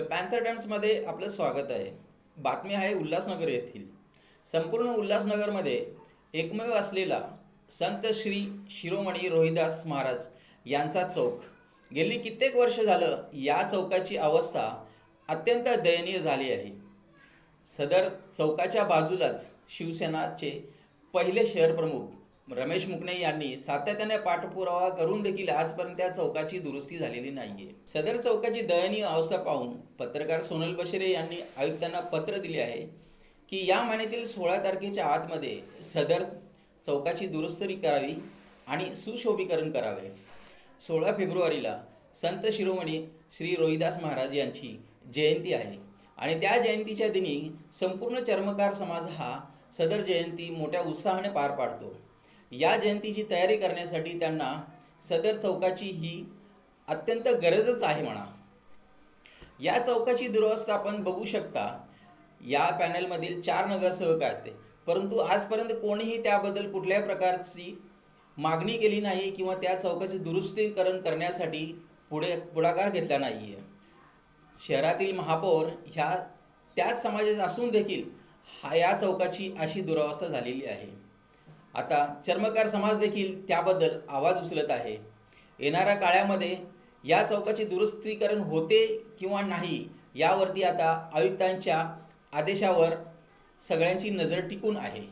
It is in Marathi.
पॅन्थर टाइम्समध्ये आपलं स्वागत आहे. बातमी आहे उल्हासनगर येथील. संपूर्ण उल्हासनगरमध्ये एकमेव असलेला संत श्री शिरोमणी रोहिदास महाराज यांचा चौक. गेली कित्येक वर्ष झालं या चौकाची अवस्था अत्यंत दयनीय झाली आहे. सदर चौकाच्या बाजूलाच शिवसेनाचे पहिले शहरप्रमुख रमेश मुकणे यांनी सातत्याने पाठपुरावा करून देखील आजपर्यंत त्या चौकाची दुरुस्ती झालेली नाहीये. सदर चौकाची दयनीय अवस्था पाहून पत्रकार सोनल बशेरे यांनी आयुक्तांना पत्र दिले आहे की या महिन्यातील सोळा तारखेच्या आतमध्ये सदर चौकाची दुरुस्ती करावी आणि सुशोभीकरण करावे. सोळा फेब्रुवारीला संत शिरोमणी श्री रोहिदास महाराज यांची जयंती आहे आणि त्या जयंतीच्या दिनी संपूर्ण चर्मकार समाज हा सदर जयंती मोठ्या उत्साहाने पार पाडतो. या जयंतीची तयारी करण्यासाठी त्यांना सदर चौकाची ही अत्यंत गरजच आहे म्हणा. या चौकाची दुरवस्था आपण बघू शकता. या पॅनलमधील चार नगरसेवक आहेत परंतु आजपर्यंत कोणीही त्याबद्दल कुठल्याही प्रकारची मागणी केली नाही किंवा त्या चौकाचे दुरुस्तीकरण करण्यासाठी पुढे पुढाकार घेतला नाही आहे शहरातील महापौर ह्या त्याच समाजात असून देखील हा या चौकाची अशी दुरावस्था झालेली आहे. आता चर्मकार समाज देखील त्याबद्दल आवाज उचलत आहे. येणाऱ्या काळामध्ये या चौकाचे दुरुस्तीकरण होते किंवा नाही यावरती आता आयुक्तांच्या आदेशावर सगळ्यांची नजर टिकून आहे.